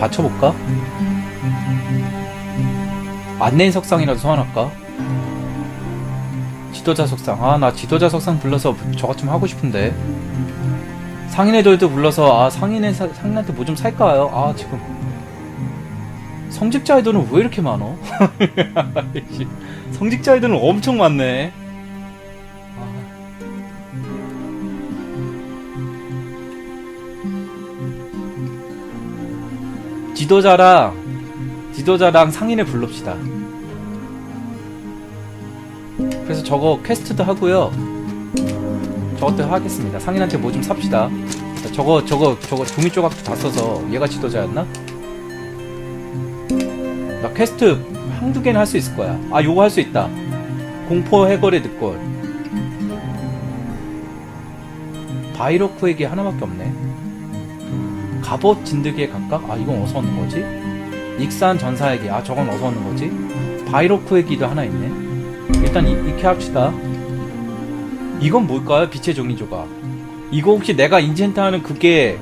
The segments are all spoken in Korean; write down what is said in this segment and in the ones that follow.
받쳐볼까? 안내인 석상이라도 소환할까? 지도자 석상. 아, 나 지도자 석상 불러서 저것 좀 하고 싶은데. 상인애들도 불러서, 아, 상인애, 사- 상인한테 뭐 좀 살까요? 아, 지금. 성직자 아이돌은 왜 이렇게 많어? 성직자 아이돌은 엄청 많네. 지도자랑, 지도자랑 상인을 불릅시다. 그래서 저거 퀘스트도 하고요. 저것도 하겠습니다. 상인한테 뭐 좀 삽시다. 저거 저거 저거 종이 조각도 다 써서 얘가 지도자였나? 나 퀘스트 한두 개는 할 수 있을 거야. 아 요거 할 수 있다. 공포 해거리 듣골. 바이로크에게 하나밖에 없네. 갑옷 진드기에 각각? 아 이건 어디서 얻는 거지? 익산 전사에게 아 저건 어디서 얻는 거지? 바이로크의 기도 하나 있네. 일단 이, 이렇게 합시다. 이건 뭘까요? 빛의 종이 조각. 이거 혹시 내가 인챈트 하는 그게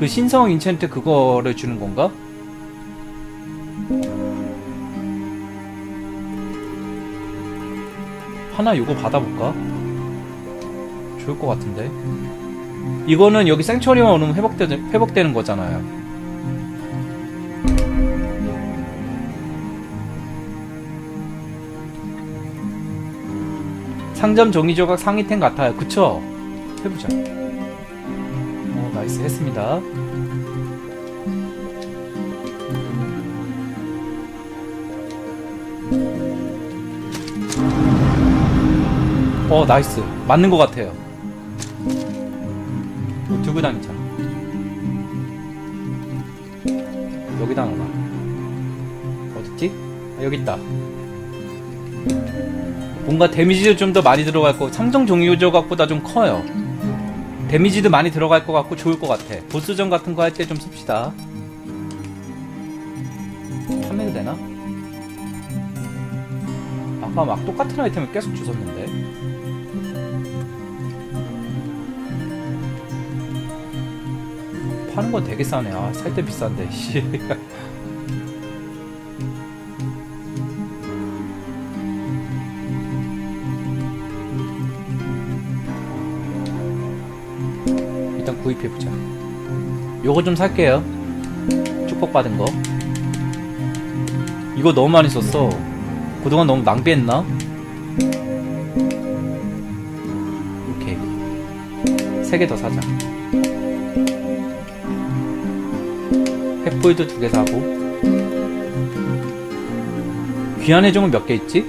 그 신성 인챈트 그거를 주는 건가? 하나 요거 받아볼까? 좋을 것 같은데. 이거는 여기 생처리만 오면 회복되, 회복되는 거잖아요. 상점 종이 조각 상위템 같아요. 그쵸? 해보자. 어, 나이스. 했습니다. 어, 나이스. 맞는 것 같아요. 이거 들고 다니자. 여기다 넣어놔. 어딨지? 아, 여기 있다. 뭔가 데미지도 좀 더 많이 들어갈 거 삼성 종료 조각보다 좀 커요 데미지도 많이 들어갈 것 같고 좋을 것 같아 보스전 같은 거 할 때 좀 씁시다 판매도 되나? 아까 막 똑같은 아이템을 계속 주웠는데 파는 건 되게 싸네 아 살 때 비싼데 씨 일단 구입해보자. 요거 좀 살게요. 축복받은 거. 이거 너무 많이 썼어. 그동안 너무 낭비했나? 오케이. 세 개 더 사자. 햇보이도 두개 사고. 귀한 해종은 몇 개 있지?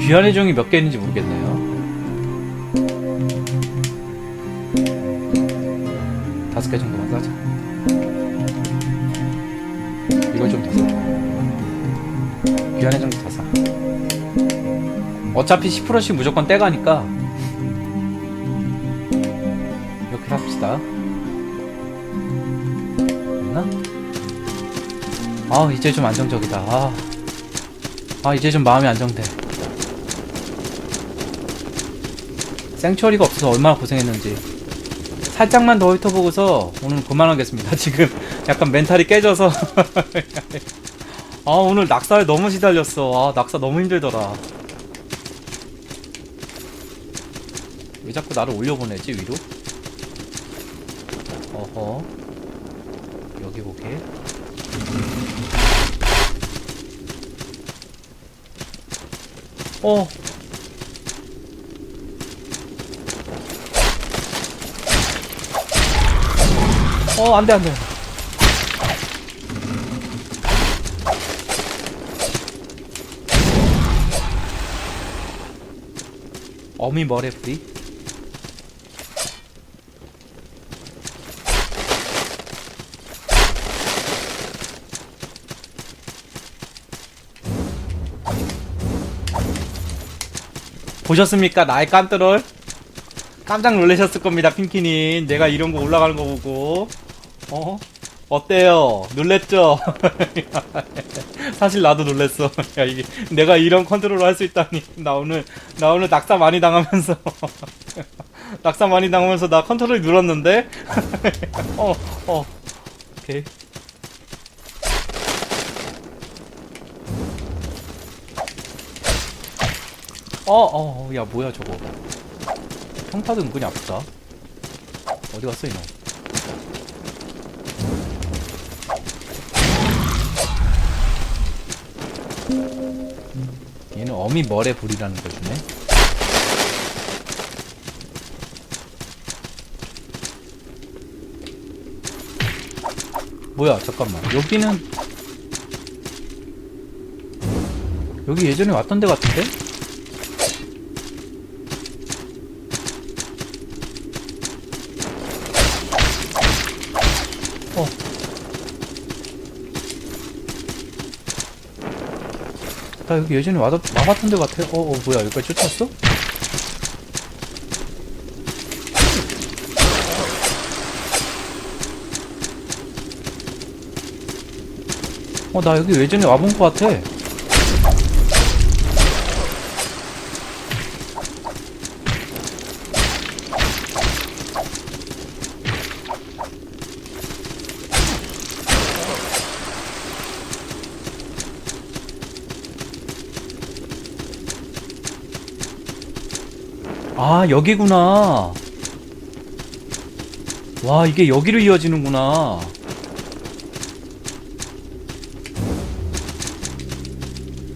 귀한 해종이 몇 개 있는지 모르겠네요. 어차피 10%씩 무조건 떼가니까 이렇게 합시다. 됐나? 아 이제 좀 안정적이다. 아, 아 이제 좀 마음이 안정돼. 생처리가 없어서 얼마나 고생했는지 살짝만 더 훑어보고서 오늘 그만하겠습니다 지금 약간 멘탈이 깨져서 아 오늘 낙사에 너무 시달렸어 아 낙사 너무 힘들더라 자꾸 나를 올려보내지 위로? 어허 여기 보게 어 어, 안 돼, 안 돼. 어미 머리 프리? 보셨습니까? 나의 깐뜨롤? 깜짝 놀라셨을 겁니다, 핑키님. 내가 이런 거 올라가는 거 보고. 어? 어때요? 놀랬죠? 사실 나도 놀랬어. 야, 이게 내가 이런 컨트롤을 할 수 있다니. 나 오늘 나 오늘 낙사 많이 당하면서 낙사 많이 당하면서 나 컨트롤 눌렀는데. 어, 어. 오케이. 어, 어, 어, 야, 뭐야, 저거. 평타도 은근히 아프다. 어디 갔어, 이놈? 얘는 어미 머리 불이라는 걸 주네. 뭐야, 잠깐만. 여기는 여기 예전에 왔던 데 같은데? 나 여기 예전에 와, 와봤던 데 같아. 어, 어, 뭐야, 여기까지 쫓았어? 어, 나 여기 예전에 와본 것 같아. 아, 여기구나. 와, 이게 여기로 이어지는구나.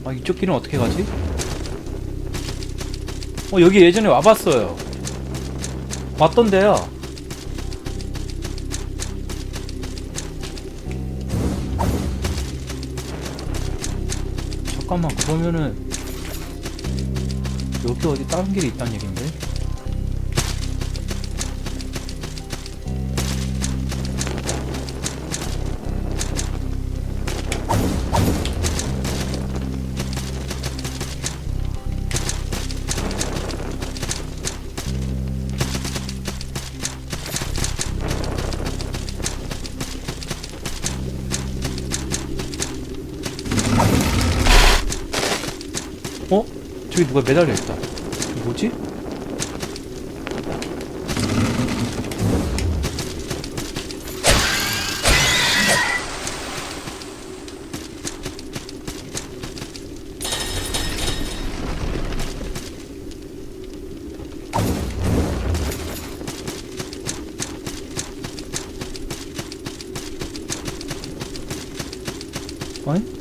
아, 이쪽 길은 어떻게 가지? 어, 여기 예전에 와봤어요. 왔던데요. 잠깐만, 그러면은, 여기 어디 다른 길이 있다는 얘긴 저기 누가 매달려 있다. 뭐지? 아니?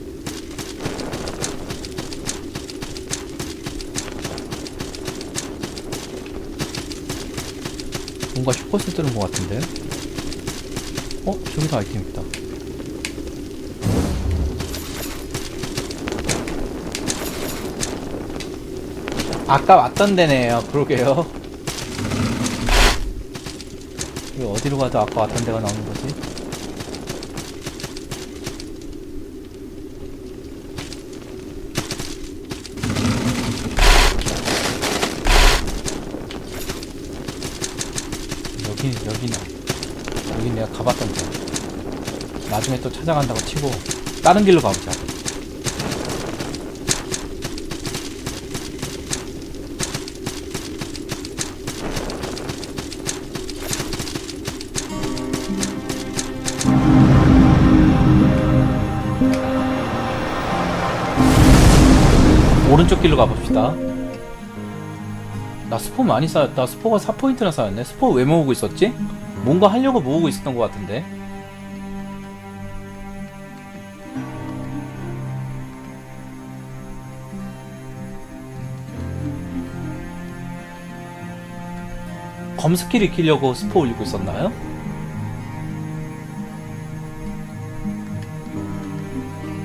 슈퍼스 뜨는 것 같은데? 어? 저기도 아이템 있다. 아까 왔던 데네요. 그러게요. 이거 어디로 가도 아까 왔던 데가 나오는 거지? 여기 여기는 여기 내가 가봤던 데. 나중에 또 찾아간다고 치고 다른 길로 가보자. 오른쪽 길로 가봅시다 나 스포 많이 쌓였다. 스포가 4포인트나 쌓였네. 스포 왜 모으고 있었지? 뭔가 하려고 모으고 있었던 것 같은데. 검 스킬 익히려고 스포 올리고 있었나요?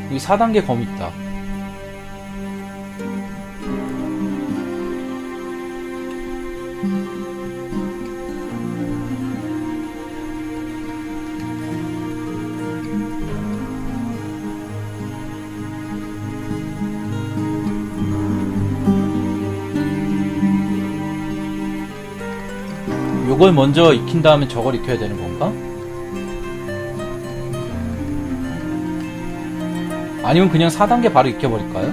여기 4단계 검 있다. 요걸 먼저 익힌 다음에 저걸 익혀야 되는 건가? 아니면 그냥 4단계 바로 익혀버릴까요?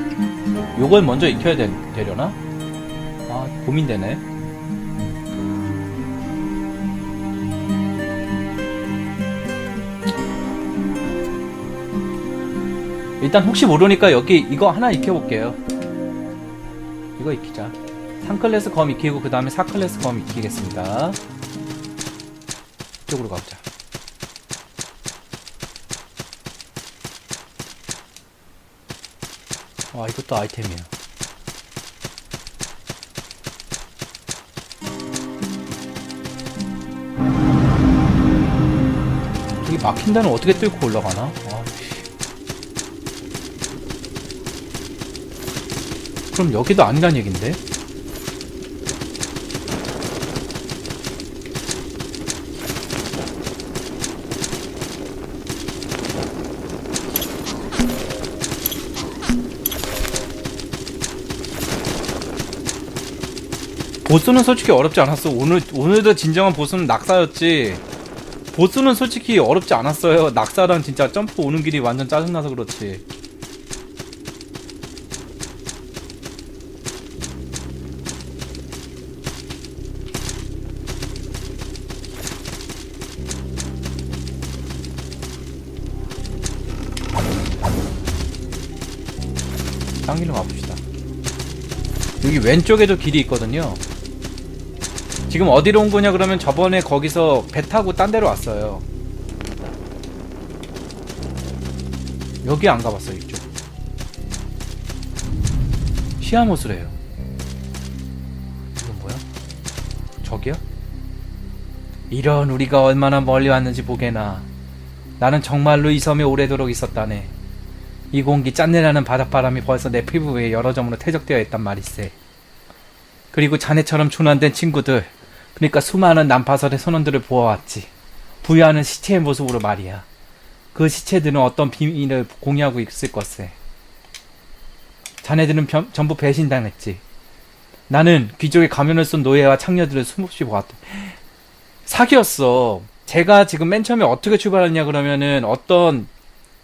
요걸 먼저 익혀야 되, 되려나? 아 고민되네 일단 혹시 모르니까 여기 이거 하나 익혀볼게요 이거 익히자 3클래스 검 익히고 그 다음에 4클래스 검 익히겠습니다 이쪽으로 가보자 아 이것도 아이템이야 저기 막힌 데는 어떻게 뚫고 올라가나? 아, 씨. 그럼 여기도 아니란 얘긴데? 보스는 솔직히 어렵지 않았어. 오늘 오늘도 진정한 보스는 낙사였지. 보스는 솔직히 어렵지 않았어요. 낙사랑 진짜 점프 오는 길이 완전 짜증나서 그렇지. 딴 길로 가봅시다. 여기 왼쪽에도 길이 있거든요. 지금 어디로 온 거냐 그러면 저번에 거기서 배 타고 딴 데로 왔어요. 여기 안 가봤어요 이쪽. 시아모스래요. 이건 뭐야? 저기요? 이런 우리가 얼마나 멀리 왔는지 보게나. 나는 정말로 이 섬에 오래도록 있었다네. 이 공기 짠내나는 바닷바람이 벌써 내 피부 위에 여러 점으로 퇴적되어 있단 말이세. 그리고 자네처럼 준환된 친구들, 그러니까 수많은 난파설의 선원들을 보아왔지. 부여하는 시체의 모습으로 말이야. 그 시체들은 어떤 비밀을 공유하고 있을 것세. 자네들은 변- 전부 배신당했지. 나는 귀족의 가면을 쓴 노예와 창녀들을 숨없이 보았다. 사기였어. 제가 지금 맨 처음에 어떻게 출발했냐 그러면은 어떤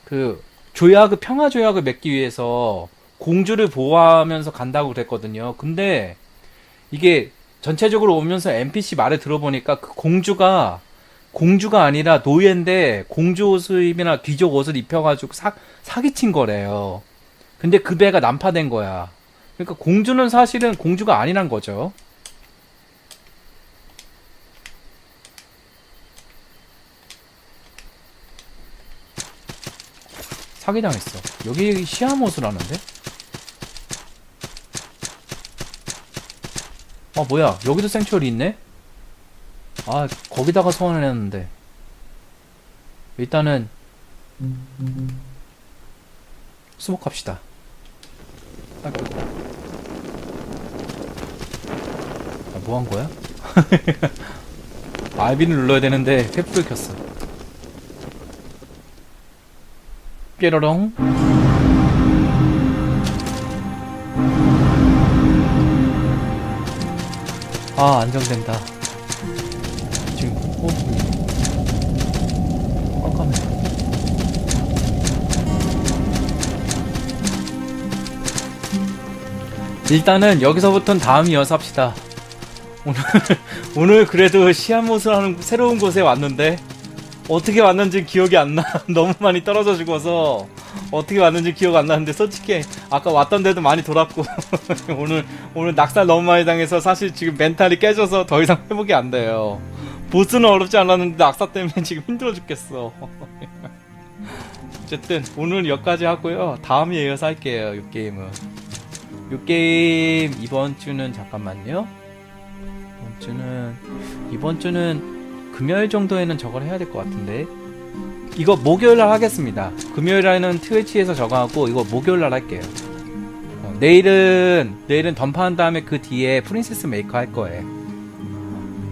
그 조약을 평화 조약을 맺기 위해서 공주를 보호하면서 간다고 그랬거든요. 근데 이게 전체적으로 오면서 NPC 말을 들어보니까 그 공주가 공주가 아니라 노예인데 공주 옷이나 귀족 옷을 입혀가지고 사, 사기친 거래요. 근데 그 배가 난파된 거야. 그러니까 공주는 사실은 공주가 아니란 거죠. 사기당했어. 여기 시아모스라는데? 아 뭐야 여기도 생츄얼이 있네? 아 거기다가 소환을 했는데 일단은 수복합시다 아이고. 아, 뭐 한 거야? 알비를 눌러야 되는데 탭을 켰어 뾰로롱 아 안정된다. 일단은 여기서부터는 다음 이어서 합시다. 오늘 오늘 그래도 시아못을 하는 새로운 곳에 왔는데 어떻게 왔는지 기억이 안 나. 너무 많이 떨어져 죽어서 어떻게 왔는지 기억 안 나는데 솔직히 아까 왔던 데도 많이 돌았고 오늘 오늘 낙살 너무 많이 당해서 사실 지금 멘탈이 깨져서 더 이상 회복이 안 돼요. 보스는 어렵지 않았는데 낙사 때문에 지금 힘들어 죽겠어. 어쨌든 오늘 여기까지 하고요. 다음에 이어서 할게요. 이 게임은. 이 게임 이번 주는 잠깐만요. 이번 주는 이번 주는 금요일 정도에는 저걸 해야 될 것 같은데. 이거 목요일 날 하겠습니다. 금요일 날은 트위치에서 저거 하고 이거 목요일 날 할게요. 어, 내일은 내일은 던파한 다음에 그 뒤에 프린세스 메이커 할 거예요.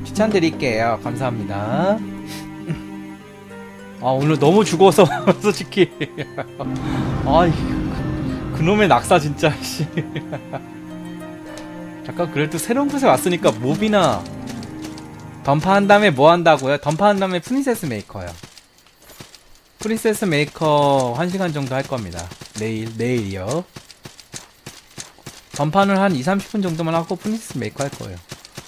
추천드릴게요. 감사합니다. 아 오늘 너무 죽어서 솔직히. 그- 그놈의 낙사 진짜 씨. 잠깐 그래도 새로운 곳에 왔으니까 몹이나 던파한 다음에 뭐 한다고요? 던파한 다음에 프린세스 메이커요. 프린세스 메이커 1시간 정도 할 겁니다. 내일 내일이요 전판을 한 2, 30분 정도만 하고 프린세스 메이커 할 거예요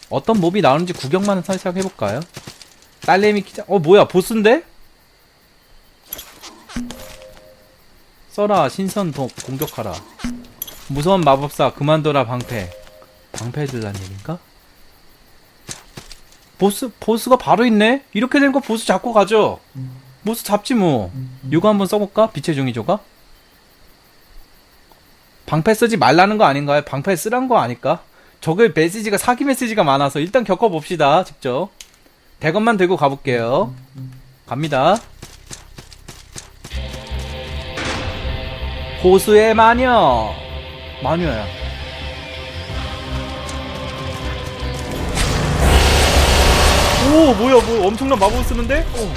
어떤 몹이 나오는지 구경만 살짝 해볼까요? 딸내미 키자 어 뭐야 보스인데? 써라 신선 도, 공격하라 무서운 마법사 그만둬라 방패 방패 해줄란 얘긴가? 보스 보스가 바로 있네? 이렇게 된 거 보스 잡고 가죠 보스 잡지 뭐 이거 한번 써볼까? 빛의 종이조가? 방패 쓰지 말라는 거 아닌가요? 방패 쓰란 거 아닐까? 저게 메시지가 사기 메시지가 많아서 일단 겪어봅시다 직접 대검만 들고 가볼게요 갑니다 고수의 마녀 마녀야 오 뭐야 뭐 엄청난 마법 쓰는데? 오.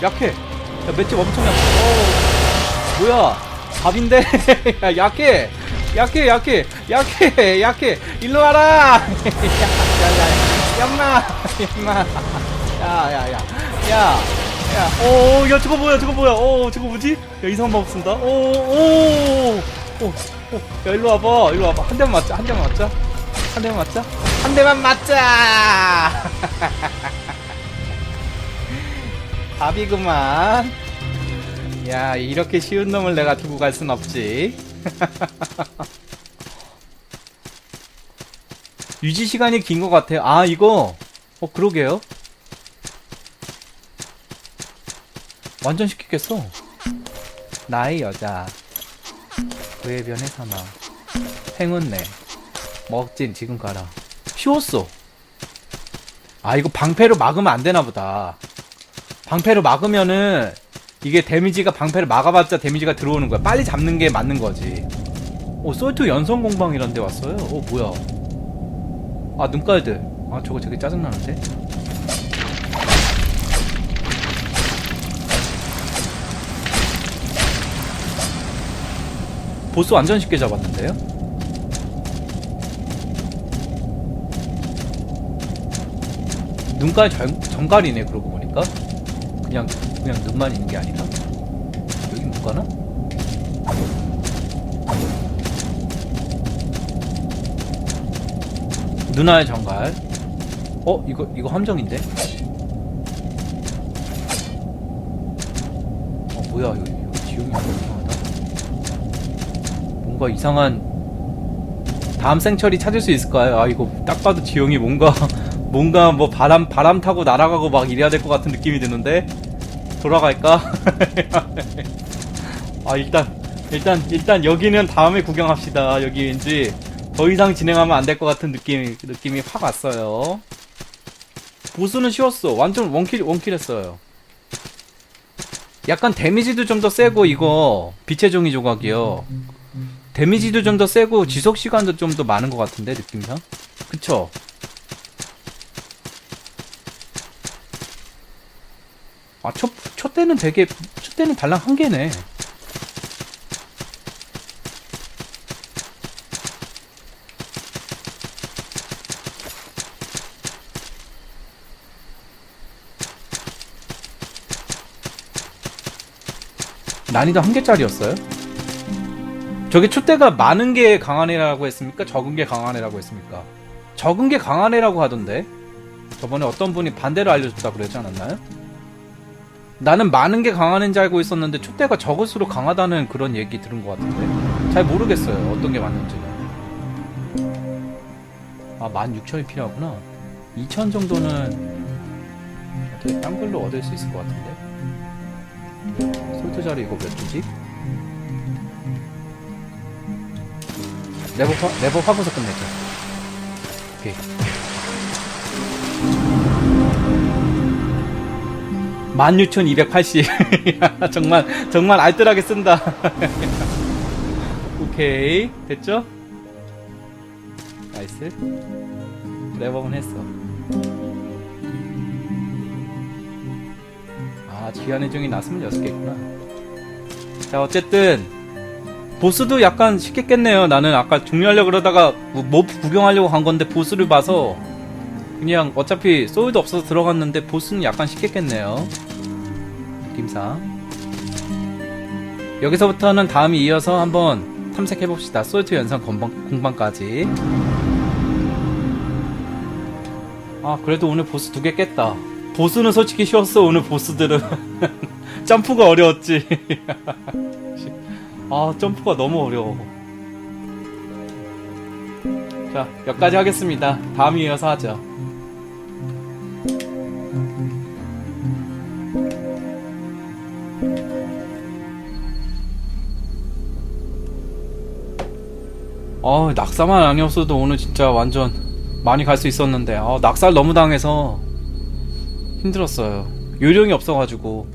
약해. 야 맷집 엄청 약해 어 뭐야 밥인데? 야 약해. 약해 약해. 약해 약해. 일로 와라. 야야야. 얌마. 얌마. 야야야. 야 야 오 야 저거 뭐야 저거 뭐야. 오 저거 뭐지? 야 이상한 마법 쓴다. 오 오오야 일로 와봐. 일로 와봐. 한 대만 맞자 한 대만 맞자. 한 대만 맞자 한 대만 맞자. 밥이구만. 야 이렇게 쉬운 놈을 내가 두고 갈 순 없지. 유지 시간이 긴 것 같아요. 아 이거? 어 그러게요. 완전 시키겠어. 나의 여자. 그의 변의 사마 행운내. 먹진 지금 가라 쉬웠어 아 이거 방패로 막으면 안 되나 보다 방패로 막으면은 이게 데미지가 방패를 막아봤자 데미지가 들어오는 거야. 빨리 잡는 게 맞는 거지. 오, 솔트 연성 공방 이런 데 왔어요? 오, 뭐야. 아, 눈깔들. 아, 저거 되게 짜증나는데? 보스 완전 쉽게 잡았는데요? 눈깔 정, 정갈이네, 그러고 보니까. 그냥 그냥 눈만 있는 게 아니라 여기 못 가나? 누나의 정갈 어 이거 이거 함정인데? 어 뭐야 이거, 이거 지형이 이상하다 뭔가 이상한 다음 생철이 찾을 수 있을까요? 아 이거 딱 봐도 지형이 뭔가 뭔가 뭐 바람 바람 타고 날아가고 막 이래야 될 것 같은 느낌이 드는데 돌아갈까? 아 일단 일단 일단 여기는 다음에 구경합시다. 여기 왠지 더 이상 진행하면 안 될 것 같은 느낌 느낌이 확 왔어요. 보스는 쉬웠어. 완전 원킬 원킬 했어요. 약간 데미지도 좀 더 세고 이거 빛의 종이 조각이요. 데미지도 좀 더 세고 지속 시간도 좀 더 많은 것 같은데 느낌상. 그쵸? 아, 초, 초 때는 되게, 초 때는 달랑 한 개네. 난이도 한 개짜리였어요? 저게 초대가 많은 게 강한 애라고 했습니까? 적은 게 강한 애라고 했습니까? 적은 게 강한 애라고 하던데? 저번에 어떤 분이 반대로 알려줬다 그러지 않았나요? 나는 많은 게 강한 줄 알고 있었는데 촛대가 적을수록 강하다는 그런 얘기 들은 것 같은데 잘 모르겠어요 어떤 게 맞는지는. 아 16,000이 필요하구나. 2,000 정도는 어떻게 딴 걸로 얻을 수 있을 것 같은데? 솔트 자리 이거 몇 주지? 레버, 화- 레버 하고서 끝내자. 오케이 16,280 정말 정말 알뜰하게 쓴다. 오케이. 됐죠? 나이스. 레버는 했어. 아 기한의 종이 나 26개구나. 자 어쨌든 보스도 약간 쉽게 깼네요. 나는 아까 종료하려고 그러다가 뭐- 몹 구경하려고 간 건데 보스를 봐서 그냥 어차피 소울도 없어서 들어갔는데 보스는 약간 쉽게 깼네요 느낌상 여기서부터는 다음이 이어서 한번 탐색해봅시다. 솔트 연산 공방, 공방 까지. 아, 그래도 오늘 보스 두 개 깼다. 보스는 솔직히 쉬웠어, 오늘 보스들은. 점프가 어려웠지. 아, 점프가 너무 어려워. 자, 여기까지 하겠습니다. 다음 이어서 하죠. 어, 낙사만 아니었어도 오늘 진짜 완전 많이 갈 수 있었는데, 아, 낙살 너무 당해서 힘들었어요. 요령이 없어가지고.